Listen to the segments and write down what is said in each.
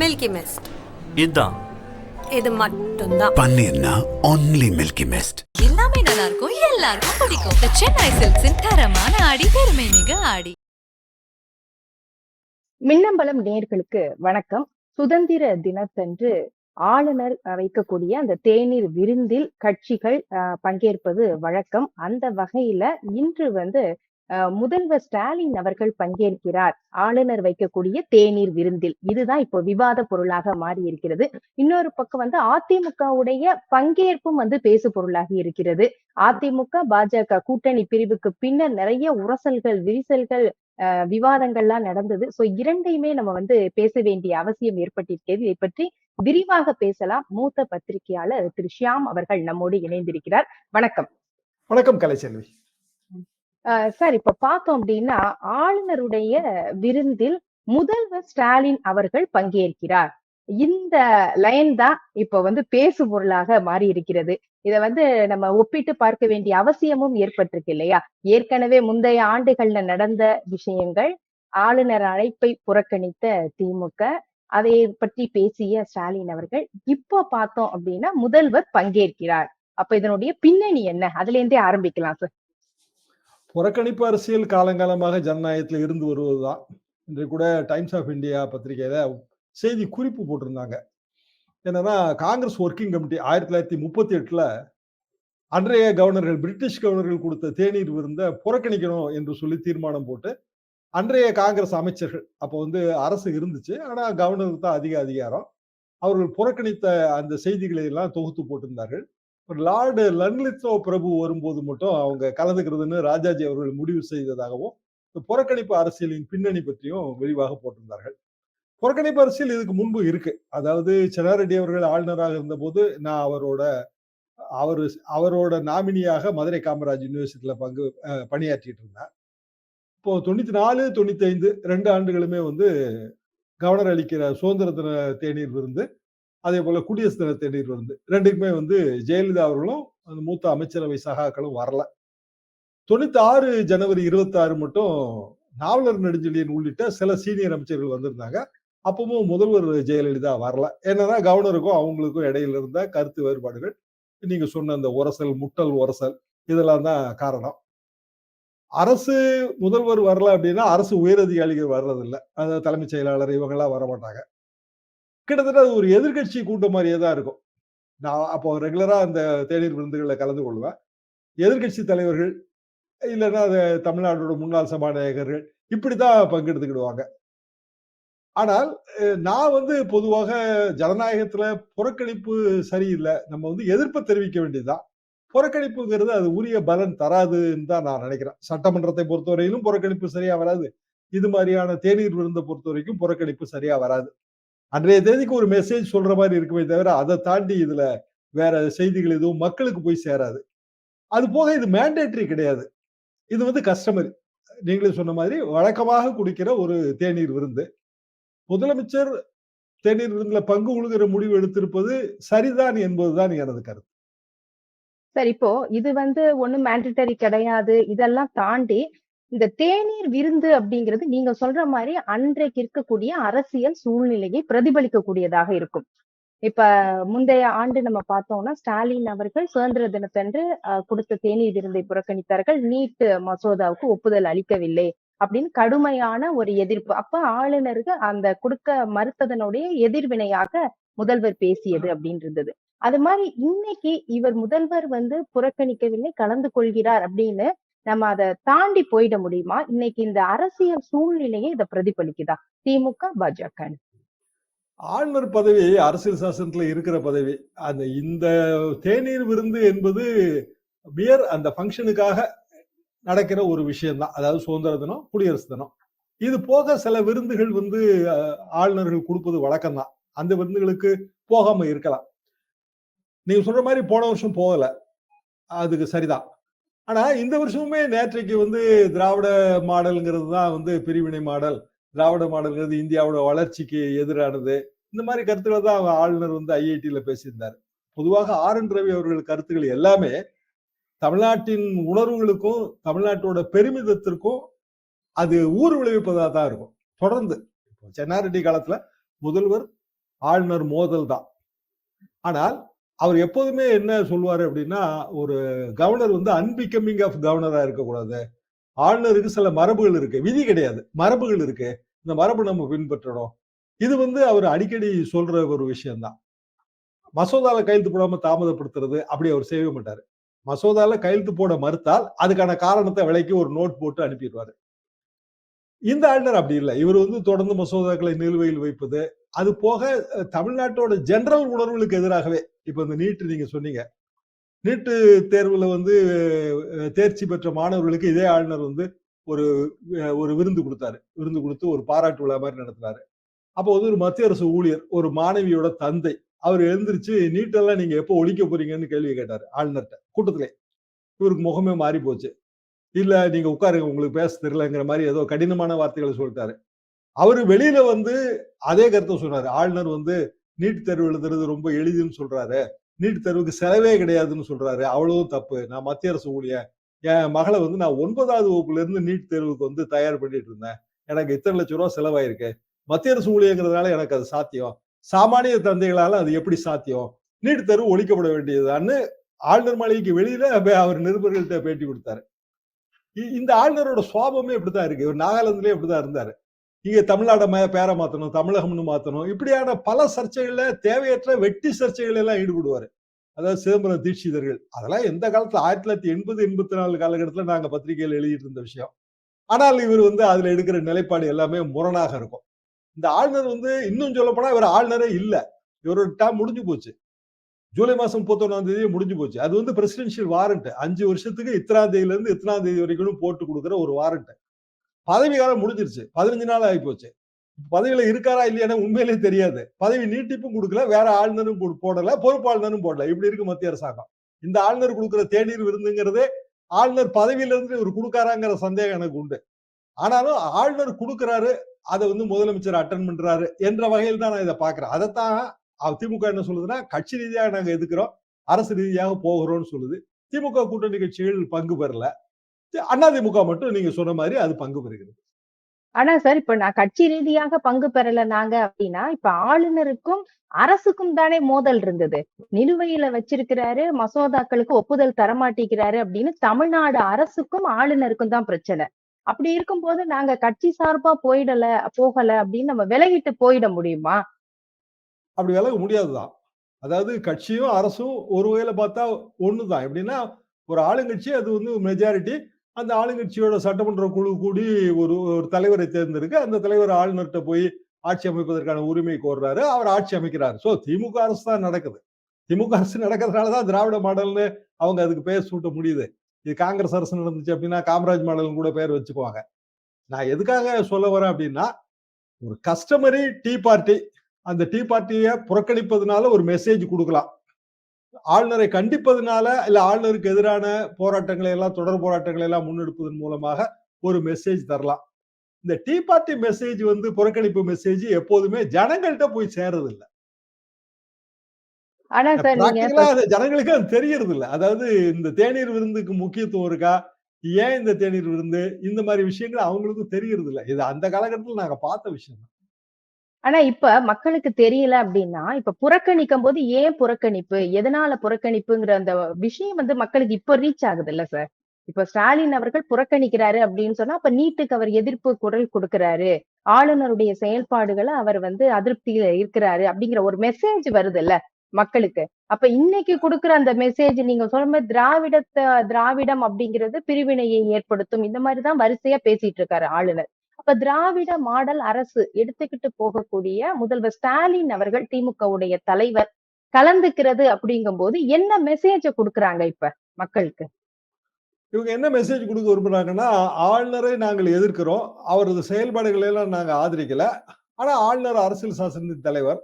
Milky mist இதுதான் இது மட்டும்தான். பன்னீர்னா ஒன்லி மில்கி மிஸ்ட் எல்லாமே நல்லா இருக்கும் எல்லாருக்கும் பிடிக்கும். The சென்னை சில்க்ஸின் தரமான ஆடி பெருமை மிக ஆடி. மின்னம்பலம் நேர்களுக்கு வணக்கம். சுதந்திர தினத்தன்று ஆளுநர் வைக்கக்கூடிய அந்த தேநீர் விருந்தில் கட்சிகள் அஹ், பங்கேற்பது வழக்கம். அந்த வகையில இன்று வந்து முதல்வர் ஸ்டாலின் அவர்கள் பங்கேற்கிறார். ஆளுநர் வைக்கக்கூடிய தேநீர் விருந்தில். இதுதான் இப்போ விவாத பொருளாக மாறி இருக்கிறது இன்னொரு பக்கம் வந்து அதிமுகவுடைய பங்கேற்பும் வந்து பேசு பொருளாகி இருக்கிறது. அதிமுக பாஜக கூட்டணி பிரிவுக்கு பின்னர் நிறைய உரசல்கள் விரிசல்கள் அஹ் விவாதங்கள்லாம் நடந்தது. சோ இரண்டையுமே நம்ம வந்து பேச வேண்டிய அவசியம் ஏற்பட்டிருக்கிறது. இதை பற்றி விரிவாக பேசலாம் மூத்த பத்திரிகையாளர் திரு ஷியாம் அவர்கள் நம்மோடு இணைந்திருக்கிறார். வணக்கம். வணக்கம் கலைச்செல்வி. சார் இப்ப பார்த்தோம் அப்படின்னா ஆளுநருடைய விருந்தில் முதல்வர் ஸ்டாலின் அவர்கள் பங்கேற்கிறார். இந்த லைன் தான் இப்ப வந்து பேசு பொருளாக மாறி இருக்கிறது இத வந்து நம்ம ஒப்பிட்டு பார்க்க வேண்டிய அவசியமும் ஏற்பட்டிருக்கு இல்லையா? ஏற்கனவே முந்தைய ஆண்டுகள்ல நடந்த விஷயங்கள் ஆளுநர் அழைப்பை புறக்கணித்த திமுக அதை பற்றி பேசிய ஸ்டாலின் அவர்கள் இப்போ பார்த்தோம் அப்படின்னா முதல்வர் பங்கேற்கிறார். அப்ப இதனுடைய பின்னணி என்ன? அதுல இருந்தே ஆரம்பிக்கலாம் சார். புறக்கணிப்பு அரசியல் காலங்காலமாக ஜனநாயகத்தில் இருந்து வருவதுதான். இன்று கூட டைம்ஸ் ஆஃப் இந்தியா பத்திரிகையில செய்தி குறிப்பு போட்டிருந்தாங்க. என்னன்னா காங்கிரஸ் ஒர்க்கிங் கமிட்டி ஆயிரத்தி தொள்ளாயிரத்தி முப்பத்தி எட்டுல அன்றைய கவர்னர்கள் பிரிட்டிஷ் கவர்னர்கள் கொடுத்த தேநீர் விருந்த புறக்கணிக்கணும் என்று சொல்லி தீர்மானம் போட்டு அன்றைய காங்கிரஸ் அமைச்சர்கள் அப்போ வந்து அரசு இருந்துச்சு. ஆனால் கவர்னருக்கு தான் அதிக அதிகாரம். அவர்கள் புறக்கணித்த அந்த செய்திகளை எல்லாம் தொகுத்து போட்டிருந்தார்கள். லார்டு லன்லித்தோ பிரபு வரும்போது மட்டும் அவங்க கலந்துக்கிறதுன்னு ராஜாஜி அவர்கள் முடிவு செய்ததாகவும் இந்த புறக்கணிப்பு அரசியலின் பின்னணி பற்றியும் விரிவாக போட்டிருந்தார்கள். புறக்கணிப்பு அரசியல் இதுக்கு முன்பு இருக்கு. அதாவது சென்னாரெட்டி அவர்கள் ஆளுநராக இருந்தபோது நான் அவரோட அவர் அவரோட நாமினியாக மதுரை காமராஜ் யூனிவர்சிட்டியில பங்கு பணியாற்றிட்டு இருந்தேன் இப்போ தொண்ணூத்தி நாலு தொண்ணூத்தி ஐந்து ரெண்டு ஆண்டுகளுமே வந்து கவர்னர் அளிக்கிற சுதந்திர தின தேநீர் விருந்து அதே போல குடியரசு தின தேநீர் விருந்து ரெண்டுக்குமே வந்து ஜெயலலிதா அவர்களும் அந்த மூத்த அமைச்சரவை சகாக்களும் வரல. தொண்ணூத்தி ஆறு ஜனவரி இருபத்தி ஆறு மட்டும் நாவலர் நெடுஞ்செழியன் உள்ளிட்ட சில சீனியர் அமைச்சர்கள் வந்திருந்தாங்க. அப்பவும் முதல்வர் ஜெயலலிதா வரல. என்னன்னா கவர்னருக்கும் அவங்களுக்கும் இடையில இருந்த கருத்து வேறுபாடுகள். நீங்க சொன்ன அந்த உரசல் முட்டல் உரசல் இதெல்லாம் தான் காரணம். அரசு முதல்வர் வரல அப்படின்னா அரசு உயரதிகாரிகள் வர்றதில்லை. அதாவது தலைமைச் செயலாளர் இவங்கெல்லாம் வர மாட்டாங்க கிட்டத்தட்ட அது ஒரு எதிர்க்கட்சி கூட்டம் மாதிரியே தான் இருக்கும். நான் அப்போ ரெகுலரா அந்த தேநீர் விருந்துகளில் கலந்து கொள்வேன். எதிர்க்கட்சி தலைவர்கள் இல்லைன்னா அது தமிழ்நாட்டோட முன்னாள் சபாநாயகர்கள் இப்படித்தான் பங்கெடுத்துக்கிடுவாங்க. ஆனால் நான் வந்து பொதுவாக ஜனநாயகத்துல புறக்கணிப்பு சரியில்லை. நம்ம வந்து எதிர்ப்பை தெரிவிக்க வேண்டியதுதான். புறக்கணிப்புங்கிறது அது உரிய பலன் தராதுன்னு தான் நான் நினைக்கிறேன். சட்டமன்றத்தை பொறுத்தவரையிலும் புறக்கணிப்பு சரியா வராது. இது மாதிரியான தேநீர் விருந்தை பொறுத்த வரைக்கும் புறக்கணிப்பு சரியா வராது. அன்றைய தேதிக்கு ஒரு மெசேஜ் சொல்ற மாதிரி இருக்குமே தவிர அதை தாண்டி இதுல வேற செய்திகள் எதுவும் மக்களுக்கு போய் சேராது. அது போக இது மேண்டேட்டரி கிடையாது. இது வந்து கஸ்டமர் நீங்களே சொன்ன மாதிரி வழக்கமாக குடிக்கிற ஒரு தேநீர் விருந்து. முதலமைச்சர் தேநீர் விருந்துல பங்கு உழுகிற முடிவு எடுத்திருப்பது சரிதான் என்பதுதான் எனது கருத்து. சார் இப்போ இது வந்து ஒண்ணும் மேண்டட்டரி கிடையாது. இதெல்லாம் தாண்டி இந்த தேநீர் விருந்து அப்படிங்கிறது நீங்க சொல்ற மாதிரி அன்றைக்கு இருக்கக்கூடிய அரசியல் சூழ்நிலையை பிரதிபலிக்கக்கூடியதாக இருக்கும். இப்ப முந்தைய ஆண்டு நம்ம பார்த்தோம்னா ஸ்டாலின் அவர்கள் சுதந்திர தினத்தன்று கொடுத்த தேநீர் விருந்தை புறக்கணித்தார்கள். நீட் மசோதாவுக்கு ஒப்புதல் அளிக்கவில்லை அப்படின்னு கடுமையான ஒரு எதிர்ப்பு. அப்ப ஆளுநருக்கு அந்த கொடுக்க மறுத்ததனுடைய எதிர்வினையாக முதல்வர் பேசியது அப்படின்னு இருந்தது அது மாதிரி இன்னைக்கு இவர் முதல்வர் வந்து புறக்கணிக்கவில்லை கலந்து கொள்கிறார் அப்படின்னு நம்ம அதை தாண்டி போயிட முடியுமா? இன்னைக்கு இந்த அரசியல் சூழ்நிலையை இதை பிரதிபலிக்குதா? திமுக பாஜக ஆளுநர் பதவி அரசியல் சாசனத்துல இருக்கிற பதவி. அந்த இந்த தேநீர் விருந்து என்பது பியர் அந்த ஃபங்க்ஷனுக்காக நடக்கிற ஒரு விஷயம்தான். அதாவது சுதந்திர தினம் குடியரசு தினம். இது போக சில விருந்துகள் வந்து ஆளுநர்கள் கொடுப்பது வழக்கம்தான். அந்த விருந்துகளுக்கு போகாம இருக்கலாம். நீங்க சொல்ற மாதிரி போன வருஷம் போகல. அதுக்கு சரிதான். ஆனா இந்த வருஷமுமே நேற்றைக்கு வந்து திராவிட மாடல்ங்கிறது தான் வந்து பிரிவினை மாடல். திராவிட மாடல்ங்கிறது இந்தியாவோட வளர்ச்சிக்கு எதிரானது. இந்த மாதிரி கருத்துக்களை தான் அவங்க ஆளுநர் வந்து ஐஐடியில பேசியிருந்தார். பொதுவாக ஆர் என் ரவி அவர்கள் கருத்துக்கள் எல்லாமே தமிழ்நாட்டின் உணர்வுகளுக்கும் தமிழ்நாட்டோட பெருமிதத்திற்கும் அது ஊர் விளைவிப்பதாக தான் இருக்கும். தொடர்ந்து இப்போ சென்னாரெட்டி காலத்துல முதல்வர் ஆளுநர் மோதல் தான். ஆனால் அவர் எப்போதுமே என்ன சொல்லுவார் அப்படின்னா ஒரு கவர்னர் வந்து அன்பிகமிங் ஆஃப் கவர்னரா இருக்கக்கூடாது. ஆளுநருக்கு சில மரபுகள் இருக்கு. விதி கிடையாது. மரபுகள் இருக்கு. இந்த மரபு நம்ம பின்பற்றணும். இது வந்து அவர் அடிக்கடி சொல்ற ஒரு விஷயம்தான். மசோதால கையெழுத்து போடாம தாமதப்படுத்துறது அப்படி அவர் செய்யவே மாட்டாரு. மசோதால கையெழுத்து போட மறுத்தால் அதுக்கான காரணத்தை விலைக்கு ஒரு நோட் போட்டு அனுப்பிடுவாரு. இந்த ஆளுநர் அப்படி இல்லை. இவர் வந்து தொடர்ந்து மசோதாக்களை நிலுவையில் வைப்பது. அது போக தமிழ்நாட்டோட ஜெனரல் உணர்வுகளுக்கு எதிராகவே இப்ப இந்த நீட்டு நீங்க சொன்னீங்க. நீட்டு தேர்வுல வந்து தேர்ச்சி பெற்ற மாணவர்களுக்கு இதே ஆளுநர் வந்து ஒரு ஒரு விருந்து கொடுத்தாரு. விருந்து கொடுத்து ஒரு பாராட்டு விழா மாதிரி நடத்தினாரு அப்போ வந்து ஒரு மத்திய அரசு ஊழியர் ஒரு மாணவியோட தந்தை அவர் எழுந்திருச்சு நீட்டெல்லாம் நீங்க எப்போ ஒழிக்க போறீங்கன்னு கேள்வி கேட்டாரு ஆளுநர்கிட்ட கூட்டத்திலே. இவருக்கு முகமே மாறி போச்சு இல்லை நீங்க உட்காருங்க உங்களுக்கு பேச தெரியலங்கிற மாதிரி ஏதோ கடினமான வார்த்தைகளை சொல்லிட்டாரு. அவர் வெளியில வந்து அதே கருத்தை சொன்னார் ஆளுநர் வந்து நீட் தேர்வு எழுதுறது ரொம்ப எளிதுன்னு சொல்றாரு. நீட் தேர்வுக்கு செலவே கிடையாதுன்னு சொல்றாரு. அவ்வளவும் தப்பு. நான் மத்திய அரசு ஊழியன். என் மகளை வந்து நான் ஒன்பதாவது வகுப்புல இருந்து நீட் தேர்வுக்கு வந்து தயார் பண்ணிட்டு இருந்தேன். எனக்கு இத்தனை லட்சம் ரூபா செலவாயிருக்கு. மத்திய அரசு ஊழியங்கிறதுனால எனக்கு அது சாத்தியம். சாமானிய தந்தைகளால அது எப்படி சாத்தியம்? நீட் தேர்வு ஒழிக்கப்பட வேண்டியதுதான்னு ஆளுநர் மாளிகைக்கு வெளியில அவர் நிருபர்கள்ட்ட பேட்டி கொடுத்தாரு. இந்த ஆளுநரோட சுவாபமே இப்படிதான் இருக்கு. இவர் நாகாலாந்துலயே இப்படிதான் இருந்தாரு. இங்க தமிழ்நாட மே- பேரை மாத்தணும் தமிழகம்னு மாத்தணும். இப்படியான பல சர்ச்சைகள்ல தேவையற்ற வெட்டி சர்ச்சைகள் எல்லாம் ஈடுபடுவாரு. அதாவது சிதம்பரம் தீட்சிதர்கள். அதெல்லாம் எந்த காலத்துல? ஆயிரத்தி தொள்ளாயிரத்தி எண்பது எண்பத்தி நாலு காலகட்டத்துல நாங்க பத்திரிகையில் எழுதிட்டு இருந்த விஷயம். ஆனால் இவர் வந்து அதுல எடுக்கிற நிலைப்பாடு எல்லாமே முரணாக இருக்கும். இந்த ஆளுநர் வந்து இன்னும் சொல்ல போனா இவர் ஆளுநரே இல்லை. இவரோட டேம் முடிஞ்சு போச்சு. ஜூலை மாசம் முப்பத்தொன்னாம் தேதி முடிஞ்சு போச்சு. அது வந்து பிரசிடென்ஷியல் வாரண்ட் அஞ்சு வருஷத்துக்கு இத்தனாம் தேதியில இருந்து இத்தனாம் தேதி வரைக்கும் போட்டு கொடுக்குற ஒரு வாரண்ட் பதவி காலம் முடிஞ்சிருச்சு. பதினஞ்சு நாள் ஆகி போச்சு. பதவியில இருக்காரா இல்லையானா உண்மையிலே தெரியாது. பதவி நீட்டிப்பும் கொடுக்கல வேற ஆளுநரும் போடல பொறுப்பாளுநரும் போடல. இப்படி இருக்கு மத்திய அரசாங்கம். இந்த ஆளுநர் கொடுக்குற தேநீர் விருந்துங்கிறதே ஆளுநர் பதவியில இருந்து இவர் கொடுக்காராங்கிற சந்தேகம் எனக்கு உண்டு. ஆனாலும் ஆளுநர் கொடுக்குறாரு அதை வந்து முதலமைச்சர் அட்டன் பண்றாரு என்ற வகையில் தான் நான் இதை பாக்குறேன் அதைத்தான் திமுக என்ன சொல்லுதுன்னா கட்சி ரீதியாக நாங்க எதுக்குறோம் அரசு ரீதியாக போகிறோம்னு சொல்லுது. திமுக கூட்டணி கட்சிகள் பங்கு பெறல. அதிமுக மட்டும் நீங்க சொன்ன மாதிரி அது பங்கு பெறுகிறது. ஆனா சார் இப்ப நான் கட்சி ரீதியாக பங்கு பெறல நாங்க அப்படின்னா இப்ப ஆளுநருக்கும் அரசுக்கும் தானே மோதல் இருந்தது. நிலுவையில வச்சிருக்கிறாரு மசோதாக்களுக்கு ஒப்புதல் தரமாட்டேங்கிறாரு அப்படின்னு தமிழ்நாடு அரசுக்கும் ஆளுநருக்கும் தான் பிரச்சனை. அப்படி இருக்கும்போது நாங்க கட்சி சார்பா போயிடல போகல அப்படின்னு நம்ம விலகிட்டு போயிட முடியுமா? அப்படி விலக முடியாதுதான். அதாவது கட்சியும் அரசும் ஒரு வகையில பார்த்தா ஒன்று தான் எப்படின்னா ஒரு ஆளுங்கட்சி அது வந்து மெஜாரிட்டி அந்த ஆளுங்கட்சியோட சட்டமன்ற குழு கூடி ஒரு ஒரு தலைவரை தேர்ந்தெடுக்க அந்த தலைவர் ஆளுநர்கிட்ட போய் ஆட்சி அமைப்பதற்கான உரிமை கோர்றாரு. அவர் ஆட்சி அமைக்கிறாரு. ஸோ திமுக அரசு தான் நடக்குது. திமுக அரசு நடக்கிறதுனால தான் திராவிட மாடல்னு அவங்க அதுக்கு பெயர் சூட்ட முடியுது. இது காங்கிரஸ் அரசு நடந்துச்சு அப்படின்னா காமராஜ் மாடல் கூட பேர் வச்சுக்குவாங்க. நான் எதுக்காக சொல்ல வரேன் அப்படின்னா ஒரு கஸ்டமரி டீ பார்ட்டி அந்த டீ பார்ட்டியை புறக்கணிப்பதனால ஒரு மெசேஜ் கொடுக்கலாம். ஆளுநரை கண்டிப்பதனால இல்ல ஆளுநருக்கு எதிரான போராட்டங்களை எல்லாம் தொடர் போராட்டங்களை எல்லாம் முன்னெடுப்பதன் மூலமாக ஒரு மெசேஜ் தரலாம். இந்த டீ பார்ட்டி மெசேஜ் வந்து புறக்கணிப்பு மெசேஜ் எப்போதுமே ஜனங்கள்கிட்ட போய் சேர்றது இல்ல ஜனங்களுக்கு அது தெரியறது இல்ல அதாவது இந்த தேநீர் விருந்துக்கு முக்கியத்துவம் இருக்கா? ஏன் இந்த தேநீர் விருந்து? இந்த மாதிரி விஷயங்கள் அவங்களுக்கும் தெரியறது இல்ல இது அந்த காலகட்டத்தில் நாங்க பார்த்த விஷயம் தான். ஆனா இப்ப மக்களுக்கு தெரியல அப்படின்னா இப்ப புறக்கணிக்கும் போது ஏன் புறக்கணிப்பு? எதனால புறக்கணிப்புங்கிற அந்த விஷயம் வந்து மக்களுக்கு இப்ப ரீச் ஆகுது இல்ல சார் இப்ப ஸ்டாலின் அவர்கள் புறக்கணிக்கிறாரு அப்படின்னு சொன்னா அப்ப நீட்டுக்கு அவர் எதிர்ப்பு குரல் கொடுக்கிறாரு. ஆளுநருடைய செயல்பாடுகளை அவர் வந்து அதிருப்தியில இருக்கிறாரு அப்படிங்கிற ஒரு மெசேஜ் வருது இல்ல மக்களுக்கு. அப்ப இன்னைக்கு கொடுக்குற அந்த மெசேஜ் நீங்க சொல்ற மாதிரி திராவிடத்தை திராவிடம் அப்படிங்கிறது பிரிவினையை ஏற்படுத்தும். இந்த மாதிரிதான் வரிசையா பேசிட்டு இருக்காரு ஆளுநர். அப்ப திராவிட மாடல் அரசு எடுத்துக்கிட்டு போகக்கூடிய முதல்வர் ஸ்டாலின் அவர்கள் திமுக உடைய தலைவர் கலந்துக்கிறது அப்படிங்கும்போது என்ன மெசேஜ கொடுக்குறாங்க இப்ப மக்களுக்கு? இவங்க என்ன மெசேஜ் கொடுக்க விரும்புறாங்கன்னா ஆளுநரை நாங்கள் எதிர்க்கிறோம் அவரது செயல்பாடுகளை எல்லாம் நாங்க ஆதரிக்கல. ஆனா ஆளுநர் அரசியல் சாசனத்தின் தலைவர்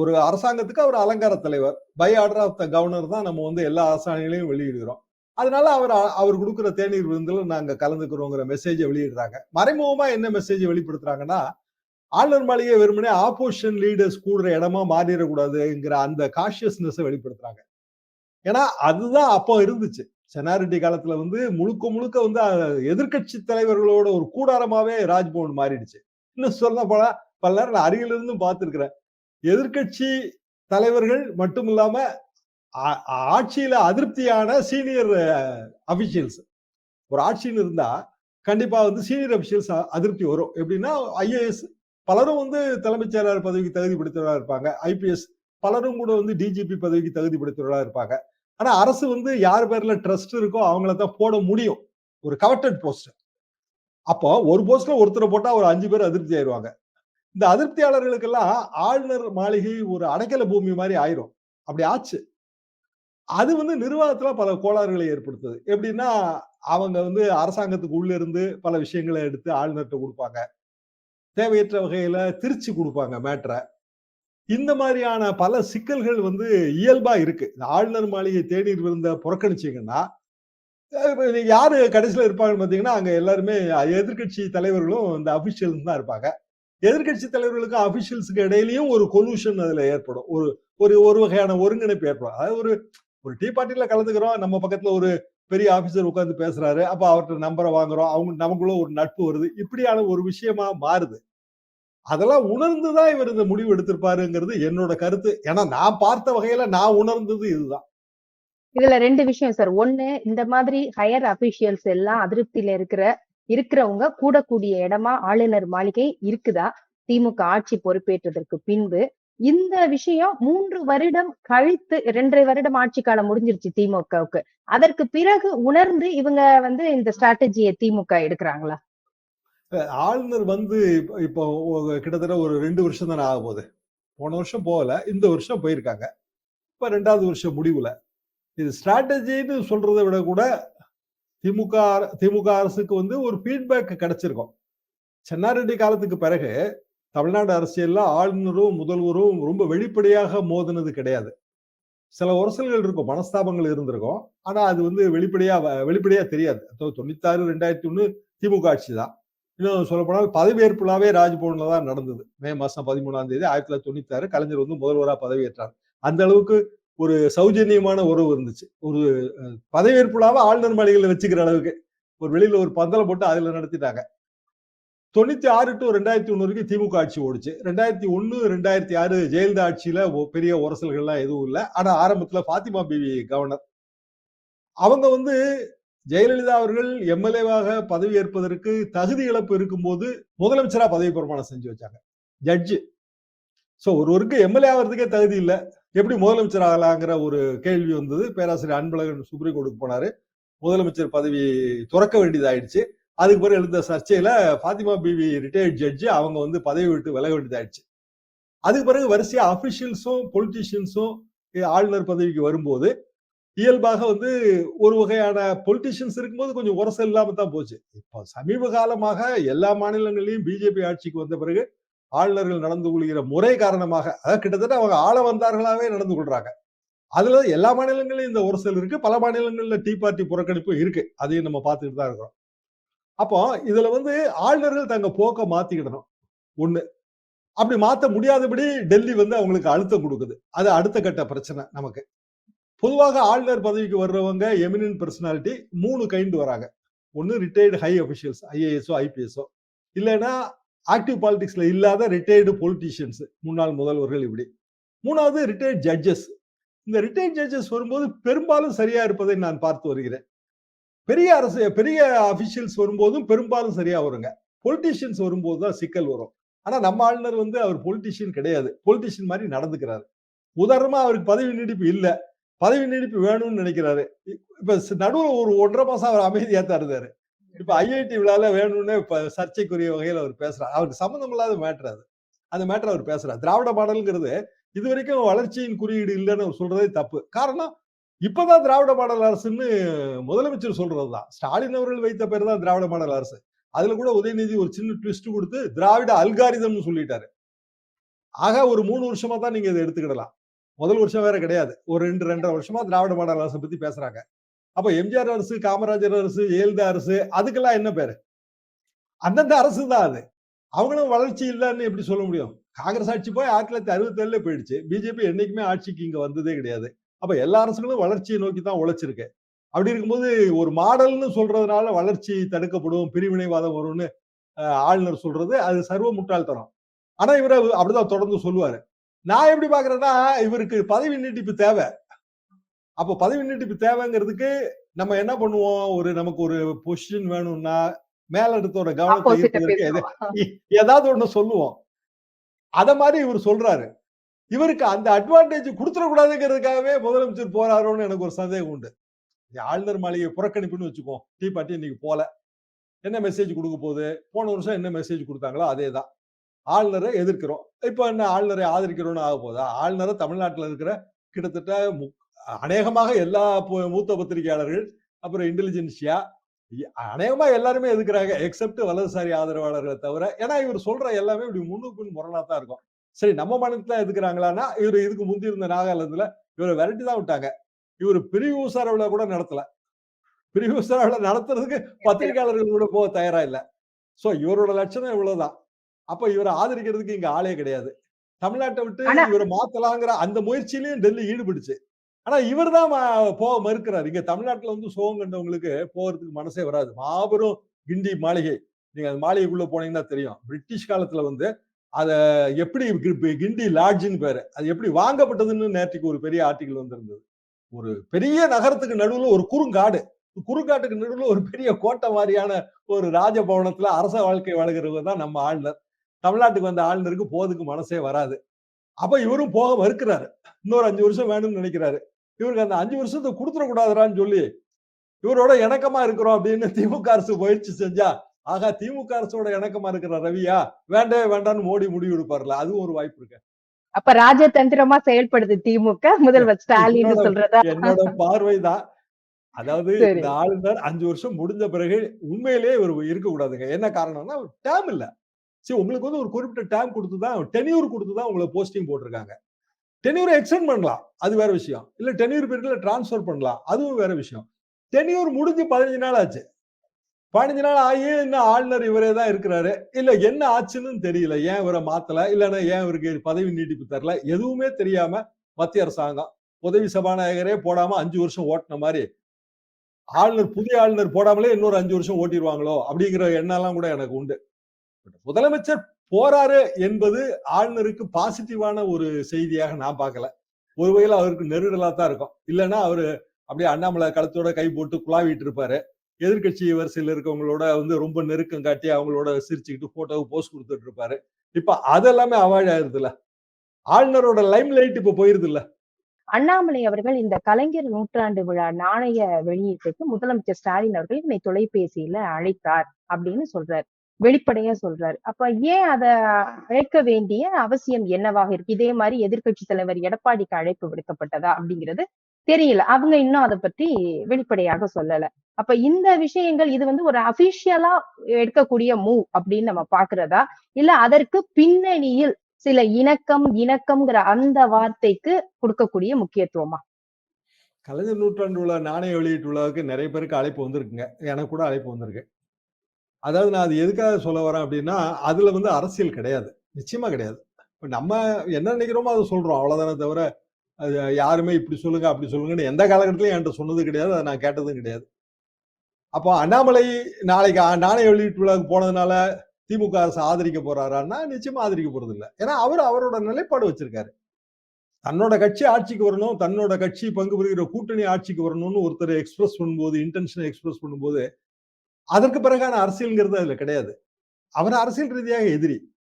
ஒரு அரசாங்கத்துக்கு அவர் அலங்கார தலைவர் by order of the governor தான் நம்ம வந்து எல்லா அரசாங்கங்களையும் வெளியிடுகிறோம். அதனால அவர் அவர் கொடுக்குற தேநீர் விருந்துல நாங்க கலந்துக்கிறோங்கிற மெசேஜை வெளியிடுறாங்க. மறைமுகமா என்ன மெசேஜ் வெளிப்படுத்துறாங்கன்னா ஆளுநர் மாளிகை வெறுமனே ஆப்போசிஷன் லீடர்ஸ் கூடுற இடமா மாறிடக்கூடாதுங்கிற அந்த காஷியஸ்னஸை வெளிப்படுத்துறாங்க. ஏன்னா அதுதான் அப்போ இருந்துச்சு. செனாரிட்டி காலத்துல வந்து முழுக்க முழுக்க வந்து எதிர்கட்சி தலைவர்களோட ஒரு கூடாரமாவே ராஜ்பவன் மாறிடுச்சு. இன்னும் சொல்ல போல பல நேரம் நான் அருகிலிருந்தும் இருந்தும் எதிர்க்கட்சி தலைவர்கள் மட்டும் இல்லாம ஆட்சியில அதிருப்தியான சீனியர் அபிஷியல்ஸ் ஒரு ஆட்சின்னு இருந்தா கண்டிப்பா வந்து சீனியர் அபிஷியல்ஸ் அதிருப்தி வரும். எப்படின்னா ஐஏஎஸ் பலரும் வந்து தலைமைச் செயலாளர் பதவிக்கு தகுதி படுத்தவர்களா இருப்பாங்க ஐபிஎஸ் பலரும் கூட வந்து டிஜிபி பதவிக்கு தகுதி படுத்தவர்களா இருப்பாங்க. ஆனா அரசு வந்து யார் பேர்ல ட்ரஸ்ட் இருக்கோ அவங்கள தான் போட முடியும். ஒரு கவர்டட் போஸ்ட் அப்போ ஒரு போஸ்ட்ல ஒருத்தரை போட்டா ஒரு அஞ்சு பேர் அதிருப்தி ஆயிருவாங்க. இந்த அதிருப்தியாளர்களுக்கெல்லாம் ஆளுநர் மாளிகை ஒரு அடைக்கல பூமி மாதிரி ஆயிரும். அப்படி ஆச்சு. அது வந்து நிர்வாகத்துல பல கோளாறுகளை ஏற்படுத்துது. எப்படின்னா அவங்க வந்து அரசாங்கத்துக்கு உள்ள இருந்து பல விஷயங்களை எடுத்து ஆளுநர்கிட்ட கொடுப்பாங்க. தேவையற்ற வகையில திருச்சி கொடுப்பாங்க மேட்ரை இந்த மாதிரியான பல சிக்கல்கள் வந்து இயல்பா இருக்கு. இந்த ஆளுநர் மாளிகை தேநீர் விருந்த புறக்கணிச்சீங்கன்னா யாரு கடைசியில இருப்பாங்கன்னு பாத்தீங்கன்னா அங்க எல்லாருமே எதிர்க்கட்சி தலைவர்களும் இந்த அபிஷியல்ஸ் தான் இருப்பாங்க. எதிர்க்கட்சி தலைவர்களுக்கும் அபிஷியல்ஸுக்கு இடையிலயும் ஒரு கொலூஷன் அதுல ஏற்படும். ஒரு ஒரு ஒரு வகையான ஒருங்கிணைப்பு ஏற்படும். அதாவது ஒரு ஒரு டீ பார்ட்டியில கலந்துக்கிறோம். நம்ம பக்கத்துல ஒரு பெரிய ஆபீசர் உட்கார்ந்து பேசுறாரு. அப்ப அவர்கிட்ட நம்பரை வாங்குறோம். அவங்க நமக்குள்ள ஒரு நட்பு வருது. இப்படியான ஒரு விஷயமா மாறுது. அதெல்லாம் உணர்ந்துதான் இவர் இந்த முடிவு எடுத்திருப்பாருங்கிறது என்னோட கருத்து. ஏன்னா நான் பார்த்த வகையில நான் உணர்ந்தது இதுதான். இதுல ரெண்டு விஷயம் சார் ஒண்ணு இந்த மாதிரி ஹையர் அபிஷியல்ஸ் எல்லாம் அதிருப்தியில இருக்கிற இருக்கிறவங்க கூடக்கூடிய இடமா ஆளுநர் மாளிகை இருக்குதா? திமுக ஆட்சி பொறுப்பேற்றதற்கு பின்பு இந்த விஷயம் மூன்று வருடம் கழித்து இரண்டரை வருடம் ஆட்சி காலம் முடிஞ்சிருச்சு திமுகவுக்கு. அதற்கு பிறகு உணர்ந்து இவங்க வந்து இந்த ஸ்ட்ராட்டஜியை திமுக எடுக்கிறாங்களா? ஆளுநர் வந்து இப்போ கிட்டத்தட்ட ஒரு ரெண்டு வருஷம் தானே ஆக போகுது. போன வருஷம் போகல இந்த வருஷம் போயிருக்காங்க. இப்ப ரெண்டாவது வருஷம் முடிவுல. இது ஸ்ட்ராட்டஜின்னு சொல்றதை விட கூட திமுக திமுக அரசுக்கு வந்து ஒரு ஃபீட்பேக் கிடைச்சிருக்கும். சென்னாரெட்டி காலத்துக்கு பிறகு தமிழ்நாடு அரசியல்ல ஆளுநரும் முதல்வரும் ரொம்ப வெளிப்படையாக மோதினது கிடையாது. சில உரசல்கள் இருக்கும் மனஸ்தாபங்கள் இருந்திருக்கும். ஆனா அது வந்து வெளிப்படையா வ- வெளிப்படையா தெரியாது. தொண்ணூத்தாறு ரெண்டாயிரத்தி ஒண்ணு திமுக ஆட்சி தான். இன்னும் சொல்லப்போனால் பதவியேற்புலாவே ராஜ்பவனில் ராஜ்பவன்ல தான் நடந்தது. மே மாசம் பதிமூணாம் தேதி ஆயிரத்தி தொள்ளாயிரத்தி தொண்ணூத்தாறு கலைஞர் வந்து முதல்வராக பதவியேற்றார். அந்த அளவுக்கு ஒரு சௌஜன்யமான உறவு இருந்துச்சு. ஒரு பதவியேற்புலாவை ஆளுநர் மாளிகையில் வச்சுக்கிற அளவுக்கு. ஒரு வெளியில ஒரு பந்தலை போட்டு அதுல நடத்திட்டாங்க. தொண்ணூத்தி ஆறு டு ரெண்டாயிரத்தி ஒண்ணு வரைக்கும் திமுக ஆட்சி ஓடுச்சு. ரெண்டாயிரத்தி ஒண்ணு ரெண்டாயிரத்தி ஆறு ஜெயலலிதா ஆட்சியில பெரிய உரசல்கள்லாம் எதுவும் இல்லை. ஆனா ஆரம்பத்துல பாத்திமா பிவி கவர்னர். அவங்க வந்து ஜெயலலிதா அவர்கள் எம்எல்ஏவாக பதவி ஏற்பதற்கு தகுதி இழப்பு இருக்கும்போது முதலமைச்சரா பதவி பிரமாணம் செஞ்சு வச்சாங்க. ஜட்ஜு சோ ஒருவருக்கு எம்எல்ஏ ஆகிறதுக்கே தகுதி இல்லை. எப்படி முதலமைச்சர் ஆகலாங்கிற ஒரு கேள்வி வந்தது. பேராசிரியர் அன்பழகன் சுப்ரீம் கோர்ட்டுக்கு போனாரு. முதலமைச்சர் பதவி துறக்க வேண்டியதாயிடுச்சு. அதுக்கு பிறகு எழுந்த சர்ச்சையில பாத்திமா பிவி ரிட்டையர்ட் ஜட்ஜி அவங்க வந்து பதவி விட்டு விலக வேண்டியதாயிடுச்சு. அதுக்கு பிறகு வரிசையா அபிஷியல்ஸும் பொலிட்டீஷியன்ஸும் ஆளுநர் பதவிக்கு வரும்போது இயல்பாக வந்து ஒரு வகையான பொலிட்டிஷியன்ஸ் இருக்கும்போது கொஞ்சம் உரசல் இல்லாம தான் போச்சு. இப்போ சமீப காலமாக எல்லா மாநிலங்களிலும் பிஜேபி ஆட்சிக்கு வந்த பிறகு ஆளுநர்கள் நடந்து கொள்கிற முறை காரணமாக அதாவது கிட்டத்தட்ட அவங்க ஆள வந்தார்களாவே நடந்து கொள்றாங்க. அதுல எல்லா மாநிலங்களிலும் இந்த உரசல் இருக்கு. பல மாநிலங்கள்ல டீ பார்ட்டி புறக்கணிப்பு இருக்கு. அதையும் நம்ம பார்த்துக்கிட்டு தான் இருக்கிறோம். அப்போ இதுல வந்து ஆளுநர்கள் தங்க போக்க மாத்திக்கிடணும். ஒண்ணு. அப்படி மாத்த முடியாதபடி டெல்லி வந்து அவங்களுக்கு அழுத்தம் கொடுக்குது. அது அடுத்த கட்ட பிரச்சனை நமக்கு. பொதுவாக ஆளுநர் பதவிக்கு வர்றவங்க எமினன் பர்சனாலிட்டி மூணு கைண்டு வராங்க. ஒன்னு ரிட்டையர்டு ஹை அபிஷியல்ஸ் ஐஏஎஸ்ஓ ஐபிஎஸ்ஓ இல்லைன்னா ஆக்டிவ் பாலிடிக்ஸ்ல இல்லாத ரிட்டையர்டு பொலிட்டீஷியன்ஸ் முன்னாள் முதல்வர்கள் இப்படி. மூணாவது ரிட்டையர்ட் ஜட்ஜஸ் இந்த ரிட்டையர்ட் ஜட்ஜஸ் வரும்போது பெரும்பாலும் சரியா இருப்பதை நான் பார்த்து வருகிறேன். பெரிய அரசு பெரிய அபிஷியல்ஸ் வரும்போதும் பெரும்பாலும் சரியா வருங்க. பொலிட்டீஷியன்ஸ் வரும்போது தான் சிக்கல் வரும். ஆனா நம்ம ஆளுநர் வந்து அவர் பொலிட்டீஷியன் கிடையாது. பொலிட்டீஷியன் மாதிரி நடந்துக்கிறாரு. உதாரணமா அவருக்கு பதவி நீடிப்பு இல்லை. பதவி நீடிப்பு வேணும்னு நினைக்கிறாரு. இப்ப நடுவில் ஒரு ஒன்றரை மாசம் அவர் அமைதியா தருதாரு இப்ப ஐஐடி விழால வேணும்னு இப்ப சர்ச்சைக்குரிய வகையில் அவர் பேசுறாரு. அவருக்கு சம்மந்தம் இல்லாத மேட்டர் அது. அந்த மேட்டர் அவர் பேசுறாரு. திராவிட மாடல்ங்கிறது இது வரைக்கும் வளர்ச்சியின் குறியீடு இல்லைன்னு அவர் சொல்றதே தப்பு. காரணம் இப்பதான் திராவிட மாடல் அரசுன்னு முதலமைச்சர் சொல்றது தான் ஸ்டாலின் அவர்கள் வைத்த பேர் தான் திராவிட மாடல் அரசு. அதுல கூட உதயநிதி ஒரு சின்ன ட்விஸ்ட் கொடுத்து திராவிட அல்காரிதம்னு சொல்லிட்டாரு. ஆக ஒரு மூணு வருஷமா தான் நீங்க இதை எடுத்துக்கிடலாம். முதல் வருஷம் வேற கிடையாது. ஒரு ரெண்டு ரெண்டரை வருஷமா திராவிட மாடல் அரசை பத்தி பேசுறாங்க. அப்ப எம்ஜிஆர் அரசு காமராஜர் அரசு ஜெயலலிதா அரசு அதுக்கெல்லாம் என்ன பேரு? அந்தந்த அரசு தான் அது. அவங்களும் வளர்ச்சி இல்லைன்னு எப்படி சொல்ல முடியும்? காங்கிரஸ் ஆட்சி போய் ஆயிரத்தி தொள்ளாயிரத்தி அறுபத்தி ஏழுல போயிடுச்சு. பிஜேபி என்னைக்குமே ஆட்சிக்கு இங்க வந்ததே கிடையாது. அப்ப எல்லா அரசுகளும் வளர்ச்சியை நோக்கி தான் உழைச்சிருக்கு. அப்படி இருக்கும்போது ஒரு மாடல்னு சொல்றதுனால வளர்ச்சி தடுக்கப்படும் பிரிவினைவாதம் வரும்னு ஆளுநர் சொல்றது அது சர்வ முட்டாள்தனம். ஆனா இவர அப்படிதான் தொடர்ந்து சொல்லுவாரு. நான் எப்படி பாக்குறேன்னா இவருக்கு பதவி நீட்டிப்பு தேவை. அப்போ பதவி நீட்டிப்பு தேவைங்கிறதுக்கு நம்ம என்ன பண்ணுவோம்? ஒரு நமக்கு ஒரு பொசிஷன் வேணும்னா மேல இடத்தோட கவனத்தை ஈர்ப்பதற்கு ஏதாவது ஒண்ணு சொல்லுவோம். அத மாதிரி இவர் சொல்றாரு. இவருக்கு அந்த அட்வான்டேஜ் கொடுத்துடக்கூடாதுங்கிறதுக்காகவே முதலமைச்சர் போறாரோன்னு எனக்கு ஒரு சந்தேகம் உண்டு. ஆளுநர் மாளிகை புறக்கணிப்புன்னு வச்சுக்கோ டீ பாட்டி இன்னைக்கு போல. என்ன மெசேஜ் கொடுக்க போகுது? போன வருஷம் என்ன மெசேஜ் கொடுத்தாங்களோ அதே தான் ஆளுநரை எதிர்க்கிறோம். இப்போ என்ன ஆளுநரை ஆதரிக்கிறோம்னு ஆக போதா? ஆளுநரை தமிழ்நாட்டில் இருக்கிற கிட்டத்தட்ட மு- அநேகமாக எல்லா மூத்த பத்திரிகையாளர்கள் அப்புறம் இன்டெலிஜென்சியா அநேகமாக அநேகமா எல்லாருமே எதுக்குறாங்க எக்ஸப்ட் வலதுசாரி ஆதரவாளர்களை தவிர. ஏன்னா இவர் சொல்ற எல்லாமே இப்படி முன்னுக்கு பின் முரணா தான் இருக்கும். சரி நம்ம மாநிலத்துல எதுக்குறாங்களான்னா இவர் இதுக்கு முந்தி இருந்த நாகாலாந்துல இவரை விரட்டி தான் விட்டாங்க. இவர் பிரிவு உசாரவுல கூட நடத்தல. பிரிவு உசாரவுல நடத்துறதுக்கு பத்திரிகையாளர்கள் கூட போக தயாரா இல்ல. சோ இவரோட லட்சணம் இவ்வளவுதான். அப்ப இவரை ஆதரிக்கிறதுக்கு இங்க ஆளே கிடையாது. தமிழ்நாட்டை விட்டு இவரை மாத்தலாங்கிற அந்த முயற்சியிலயும் டெல்லி ஈடுபடுச்சு ஆனா இவர் தான் போக மறுக்கிறார். இங்க தமிழ்நாட்டுல வந்து சோகம் கண்டவங்களுக்கு போறதுக்கு மனசே வராது. மாபெரும் கிண்டி மாளிகை. நீங்க அந்த மாளிகைக்குள்ள போனீங்கன்னா தெரியும். பிரிட்டிஷ் காலத்துல வந்து அதை எப்படி கி- கிண்டி லாட்ஜின்னு பேரு. அது எப்படி வாங்கப்பட்டதுன்னு நேற்றுக்கு ஒரு பெரிய ஆர்டிகல் வந்திருந்தது. ஒரு பெரிய நகரத்துக்கு நடுவுல ஒரு குறுங்காடு. குறுங்காட்டுக்கு நடுவுல ஒரு பெரிய கோட்டை மாதிரியான ஒரு ராஜபவனத்துல அரச வாழ்க்கை வழங்குறவர் தான் நம்ம ஆளுநர். தமிழ்நாட்டுக்கு வந்த ஆளுநருக்கு போதுக்கு மனசே வராது. அப்ப இவரும் போக மறுக்கிறாரு. இன்னொரு அஞ்சு வருஷம் வேணும்னு நினைக்கிறாரு. இவருக்கு அந்த அஞ்சு வருஷத்தை கொடுத்துடக்கூடாதுரான்னு சொல்லி இவரோட இணக்கமா இருக்கிறோம் அப்படின்னு திமுக அரசு முயற்சி செஞ்சா ஆகா திமுக அரசோட இணக்கமா இருக்கிற ரவியா? வேண்டவே வேண்டாம்னு மோடி முடிவு எடுப்பார்ல. அதுவும் ஒரு வாய்ப்பு இருக்கு. அப்ப ராஜதந்திரமா செயல்படுது திமுக? முதல்வர் ஸ்டாலின் சொல்றதா? என்னோட பார்வைதான் அதாவது. இந்த ஆளுநர் அஞ்சு வருஷம் முடிஞ்ச பிறகு உண்மையிலேயே இவர் இருக்க கூடாதுங்க என்ன காரணம்னா டேம் இல்ல. சரி உங்களுக்கு வந்து ஒரு குறிப்பிட்ட டேம் கொடுத்துதான் டென்யூர் கொடுத்துதான் உங்களை போஸ்டிங் போட்டிருக்காங்க. டென்யூரை எக்ஸ்டெண்ட் பண்ணலாம். அது வேற விஷயம். இல்ல டென்யூர் பீரியட்ல டிரான்ஸ்ஃபர் பண்ணலாம். அதுவும் வேற விஷயம். டென்யூர் முடிஞ்சு பதினஞ்சு நாள் ஆச்சு. பதினஞ்சு நாள் ஆகி இன்னும் ஆளுநர் இவரே தான் இருக்கிறாரு. இல்ல என்ன ஆச்சுன்னு தெரியல. ஏன் இவரை மாத்தல? இல்லைன்னா ஏன் இவருக்கு பதவி நீட்டிப்பு தரல? எதுவுமே தெரியாம மத்திய அரசாங்கம் உதவி சபாநாயகரே போடாம அஞ்சு வருஷம் ஓட்டின மாதிரி ஆளுநர் புதிய ஆளுநர் போடாமலே இன்னொரு அஞ்சு வருஷம் ஓட்டிடுவாங்களோ? அப்படிங்கிற எண்ணெல்லாம் கூட எனக்கு உண்டு. முதலமைச்சர் போறாரு என்பது ஆளுநருக்கு பாசிட்டிவான ஒரு செய்தியாக நான் பார்க்கல. ஒரு வகையில் அவருக்கு நெருடலா தான் இருக்கும். இல்லைன்னா அவரு அப்படியே அண்ணாமலை களத்தோட கை போட்டு குழாவிட்டு இருப்பாரு. எதிர்கட்சி வரிசையில் இருக்கவங்களோட வந்து ரொம்ப நெருக்கம் காட்டி அவங்களோட சிரிச்சுக்கிட்டு போட்டோவுக்கு போஸ்ட் கொடுத்துட்டு இருப்பாரு. இப்ப அதெல்லாமே அவாய்ட் ஆயிருதுல ஆளுநரோட லைம் லைட் இப்ப போயிருது இல்ல அண்ணாமலை அவர்கள் இந்த கலைஞர் நூற்றாண்டு விழா நாணய வெளியீட்டுக்கு முதலமைச்சர் ஸ்டாலின் அவர்கள் என்னை தொலைபேசியில அழைத்தார் அப்படின்னு சொல்றாரு. வெளிப்படையா சொல்றாரு. அப்ப ஏன் அத அழைக்க வேண்டிய அவசியம் என்னவாக இருக்கு? இதே மாதிரி எதிர்க்கட்சி தலைவர் எடப்பாடிக்கு அழைப்பு விடுக்கப்பட்டதா அப்படிங்கிறது தெரியல. அவங்க இன்னும் அதை பத்தி வெளிப்படையாக சொல்லல. அப்ப இந்த விஷயங்கள் இது வந்து ஒரு அபிஷியலா எடுக்கக்கூடிய மூவ் அப்படின்னு நம்ம பாக்குறதா இல்ல அதற்கு பின்னணியில் சில இணக்கம் இணக்கம்ங்கிற அந்த வார்த்தைக்கு கொடுக்கக்கூடிய முக்கியத்துவமா? கலைஞர் நூற்றாண்டு விழா நாணய வெளியீட்டு விழாவுக்கு நிறைய பேருக்கு அழைப்பு வந்திருக்குங்க. எனக்கு கூட அழைப்பு வந்திருக்கு. அதாவது நான் அது எதுக்காக சொல்ல வரேன் அப்படின்னா அதுல வந்து அரசியல் கிடையாது. நிச்சயமா கிடையாது. இப்ப நம்ம என்ன நினைக்கிறோமோ அதை சொல்றோம். அவ்வளவுதானே தவிர அது யாருமே இப்படி சொல்லுங்க அப்படி சொல்லுங்கன்னு எந்த காலகட்டத்திலையும் என்கிட்ட சொன்னது கிடையாது அதை நான் கேட்டதும் கிடையாது. அப்போ அண்ணாமலை நாளைக்கு ஆ- நாணய வெளியீட்டு விழாவுக்கு போனதுனால திமுக அரசு ஆதரிக்க போறாரான்னா நிச்சயமா ஆதரிக்க போறது இல்லை ஏன்னா அவர் அவரோட நிலைப்பாடு வச்சிருக்காரு. தன்னோட கட்சி ஆட்சிக்கு வரணும் தன்னோட கட்சி பங்கு பெறுகிற கூட்டணி ஆட்சிக்கு வரணும்னு ஒருத்தர் எக்ஸ்பிரஸ் பண்ணும்போது இன்டென்ஷனை எக்ஸ்பிரஸ் பண்ணும்போது அதற்கு பிறகான அரசியல்ங்கிறது அதுல கிடையாது. அவர் அரசியல் ரீதியாக எதிரி.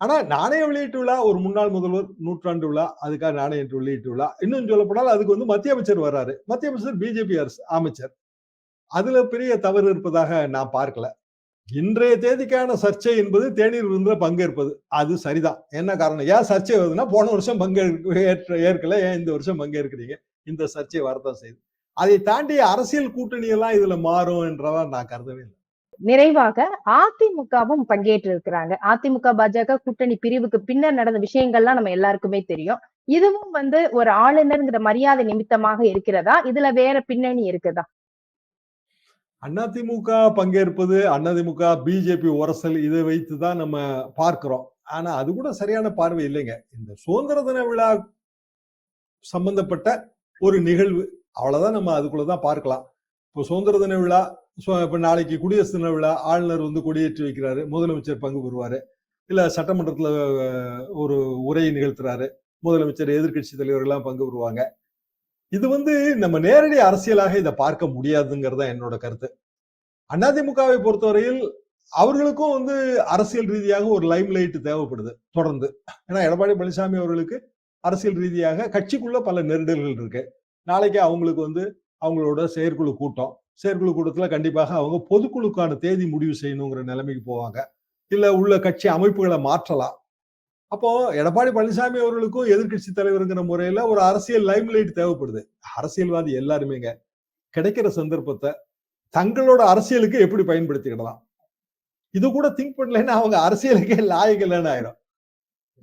ஆனா நாணய வெளியீட்டு விழா ஒரு முன்னாள் முதல்வர் நூற்றாண்டு விழா அதுக்காக நாணய வெளியீட்டு விழா. இன்னும் சொல்லப்போனால் அதுக்கு வந்து மத்திய அமைச்சர் வர்றாரு. மத்திய அமைச்சர் பிஜேபி அரசு அமைச்சர். அதுல பெரிய தவறு இருப்பதாக நான் பார்க்கல. இன்றைய தேதிக்கான சர்ச்சை என்பது தேநீர் விருந்துல பங்கேற்பது. அது சரிதான். என்ன காரணம்? ஏன் சர்ச்சை வருதுன்னா போன வருஷம் பங்கேற்க ஏற்ற ஏற்கல ஏன் இந்த வருஷம் பங்கேற்கிறீங்க? இந்த சர்ச்சை வரதான் செய்யுது. அதை தாண்டி அரசியல் கூட்டணி எல்லாம் இதுல மாறும் என்றதான் நான் கருதவே இல்லை. நிறைவாக அதிமுகவும் பங்கேற்று இருக்கிறாங்க அதிமுக பாஜக கூட்டணி பிரிவுக்கு பின்னர் நடந்த விஷயங்கள்லாம் நம்ம எல்லாருக்குமே தெரியும். இதுவும் வந்து ஒரு ஆளுநர்ங்கிற மரியாதை நிமித்தமாக இருக்கிறதா? இதுல வேற பின்னணி இருக்குதா? அதிமுக பங்கேற்பது அதிமுக பிஜேபி உரசல் இதை வைத்து தான் நம்ம பார்க்கிறோம். ஆனா அது கூட சரியான பார்வை இல்லைங்க. இந்த சுதந்திர தின விழா சம்பந்தப்பட்ட ஒரு நிகழ்வு அவ்வளவுதான் நம்ம அதுக்குள்ளதான் பார்க்கலாம். இப்போ சுதந்திர தின விழா ஸோ இப்ப நாளைக்கு குடியரசு தின விழா ஆளுநர் வந்து கொடியேற்றி வைக்கிறாரு முதலமைச்சர் பங்கு பெறுவார் இல்லை சட்டமன்றத்தில் ஒரு உரையை நிகழ்த்துறாரு முதலமைச்சர் எதிர்க்கட்சி தலைவர்கள்லாம் பங்கு பெறுவாங்க. இது வந்து நம்ம நேரடி அரசியலாக இதை பார்க்க முடியாதுங்கிறது தான் என்னோட கருத்து. அதிமுகவை பொறுத்தவரையில் அவர்களுக்கும் வந்து அரசியல் ரீதியாக ஒரு லைம் லைட் தேவைப்படுது தொடர்ந்து. ஏன்னா எடப்பாடி பழனிசாமி அவர்களுக்கு அரசியல் ரீதியாக கட்சிக்குள்ள பல நெருடல்கள் இருக்கு. நாளைக்கு அவங்களுக்கு வந்து அவங்களோட செயற்குழு கூட்டம் செயற்குழு கூட்டத்தில் கண்டிப்பாக அவங்க பொதுக்குழுக்கான தேதி முடிவு செய்யணுங்கிற நிலைமைக்கு போவாங்க. இல்ல உள்ள கட்சி அமைப்புகளை மாற்றலாம். அப்போ எடப்பாடி பழனிசாமி அவர்களுக்கும் எதிர்க்கட்சி தலைவருங்கிற முறையில ஒரு அரசியல் லைம் லைட் தேவைப்படுது. அரசியல்வாதி எல்லாருமேங்க. கிடைக்கிற சந்தர்ப்பத்தை தங்களோட அரசியலுக்கு எப்படி பயன்படுத்திக்கிடலாம்? இது கூட திங்க் பண்ணலைன்னா அவங்க அரசியலுக்கே லாயக்கலன்னு ஆயிரும்.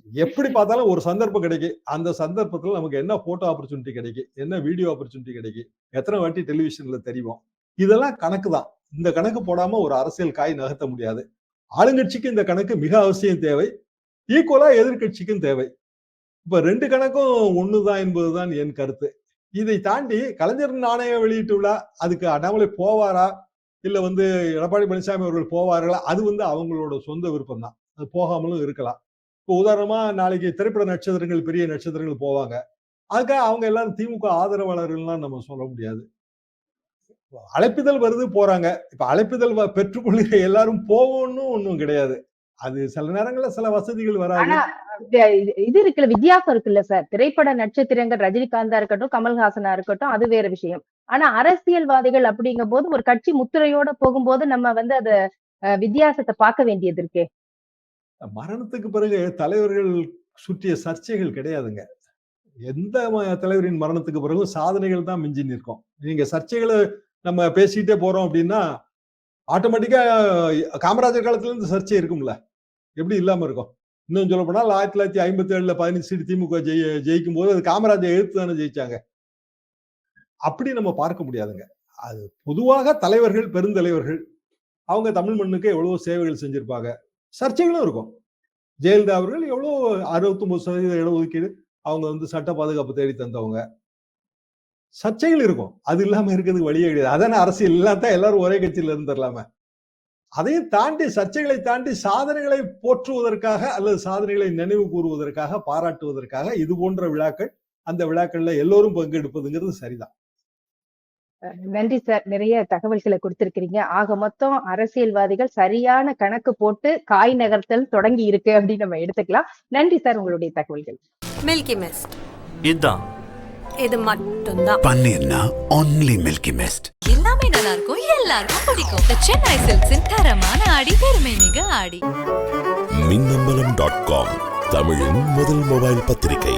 எப்படி பார்த்தாலும் ஒரு சந்தர்ப்பம் கிடைக்கும் அந்த சந்தர்ப்பத்துல நமக்கு என்ன போட்டோ ஆப்பர்ச்சுனிட்டி கிடைக்கும் என்ன வீடியோ ஆப்பர்ச்சுனிட்டி கிடைக்கும் எத்தனை வாட்டி டெலிவிஷன்ல தெரியும் இதெல்லாம் கணக்கு தான். இந்த கணக்கு போடாம ஒரு அரசியல் காய் நகர்த்த முடியாது. ஆளுங்கட்சிக்கு இந்த கணக்கு மிக அவசியம் தேவை. ஈக்குவலா எதிர்க்கட்சிக்கும் தேவை. இப்ப ரெண்டு கணக்கும் ஒண்ணுதான் என்பதுதான் என் கருத்து. இதை தாண்டி கலைஞர் நாணய வெளியீட்டு விழா அதுக்கு அண்ணாமலை போவாரா? இல்ல வந்து எடப்பாடி பழனிசாமி அவர்கள் போவார்களா? அது வந்து அவங்களோட சொந்த விருப்பம் தான் அது போகாமலும் இருக்கலாம். இப்போ உதாரணமா நாளைக்கு திரைப்பட நட்சத்திரங்கள் பெரிய நட்சத்திரங்கள் போவாங்க. அதுக்காக அவங்க எல்லாரும் திமுக ஆதரவாளர்கள்லாம் நம்ம சொல்ல முடியாது. அழைப்பிதழ் வருது போறாங்க. இப்ப அழைப்பிதழ் வ- பெற்றுக்கொள்கிற எல்லாரும் போவோம்னு ஒண்ணும் கிடையாது. அது சில நேரங்கள்ல சில வசதிகள் வராது. இது- இருக்குல்ல வித்தியாசம் இருக்குல்ல சார். திரைப்பட நட்சத்திரங்கள் ரஜினிகாந்தா இருக்கட்டும் கமல்ஹாசனா இருக்கட்டும் அது வேற விஷயம். ஆனா அரசியல்வாதிகள் அப்படிங்கும் போது ஒரு கட்சி முத்திரையோட போகும்போது நம்ம வந்து அத வித்தியாசத்தை பார்க்க வேண்டியது இருக்கு. மரணத்துக்கு பிறகு தலைவர்கள் சுற்றிய சர்ச்சைகள் கிடையாதுங்க. எந்த தலைவரின் மரணத்துக்கு பிறகும் சாதனைகள் தான் மிஞ்சி நிற்கும். நீங்க சர்ச்சைகளை நம்ம பேசிக்கிட்டே போறோம் அப்படின்னா ஆட்டோமேட்டிக்கா காமராஜர் காலத்துல இருந்து சர்ச்சை இருக்கும்ல. எப்படி இல்லாம இருக்கும்? இன்னும் சொல்ல போனால் ஆயிரத்தி தொள்ளாயிரத்தி ஐம்பத்தி ஏழுல பதினஞ்சு சீட் திமுக ஜெய ஜெயிக்கும் போது அது காமராஜர் எதிர்த்து தானே ஜெயிச்சாங்க. அப்படி நம்ம பார்க்க முடியாதுங்க. அது பொதுவாக தலைவர்கள் பெருந்தலைவர்கள் அவங்க தமிழ் மண்ணுக்கு எவ்வளவு சேவைகள் செஞ்சிருப்பாங்க. சர்ச்சைகளும் இருக்கும். ஜெயலலிதா அவர்கள் எவ்வளோ அறுபத்தொம்பது சதவீத இடஒதுக்கீடு அவங்க வந்து சட்ட பாதுகாப்பு தேடி தந்தவங்க. சர்ச்சைகள் இருக்கும். அது இல்லாம இருக்கிறதுக்கு வழியே கிடையாது. அதான அரசியல்? இல்லாத எல்லாரும் ஒரே கட்சியில இருந்துடலாமே. அதையும் தாண்டி சர்ச்சைகளை தாண்டி சாதனைகளை போற்றுவதற்காக அல்லது சாதனைகளை நினைவு கூறுவதற்காக பாராட்டுவதற்காக இது போன்ற விழாக்கள் அந்த விழாக்கள்ல எல்லோரும் பங்கெடுப்பதுங்கிறது சரிதான். நன்றி சார். நிறைய தகவல்களை கொடுத்திருக்கிறீங்க. ஆக மொத்தம் அரசியல்வாதிகள் சரியான கணக்கு போட்டு காய் நகர்த்தல் தொடங்கி இருக்கு அப்படின்னு நம்ம எடுத்துக்கலாம். நன்றி சார் உங்களுடைய தகவல்கள். மில்கி மிஸ்ட் இதான் இது மட்டும்தான். பன்னீர்னா ஒன்லி மில்கி மிஸ்ட் எல்லாமே நல்லா இருக்கும் எல்லாருக்கும் பிடிக்கும். The சென்னை சில்க்ஸின் தரமான ஆடி பெருமை மிக ஆடி மின்னம்பலம் டாட் காம் தமிழின் முதல் மொபைல் பத்திரிகை.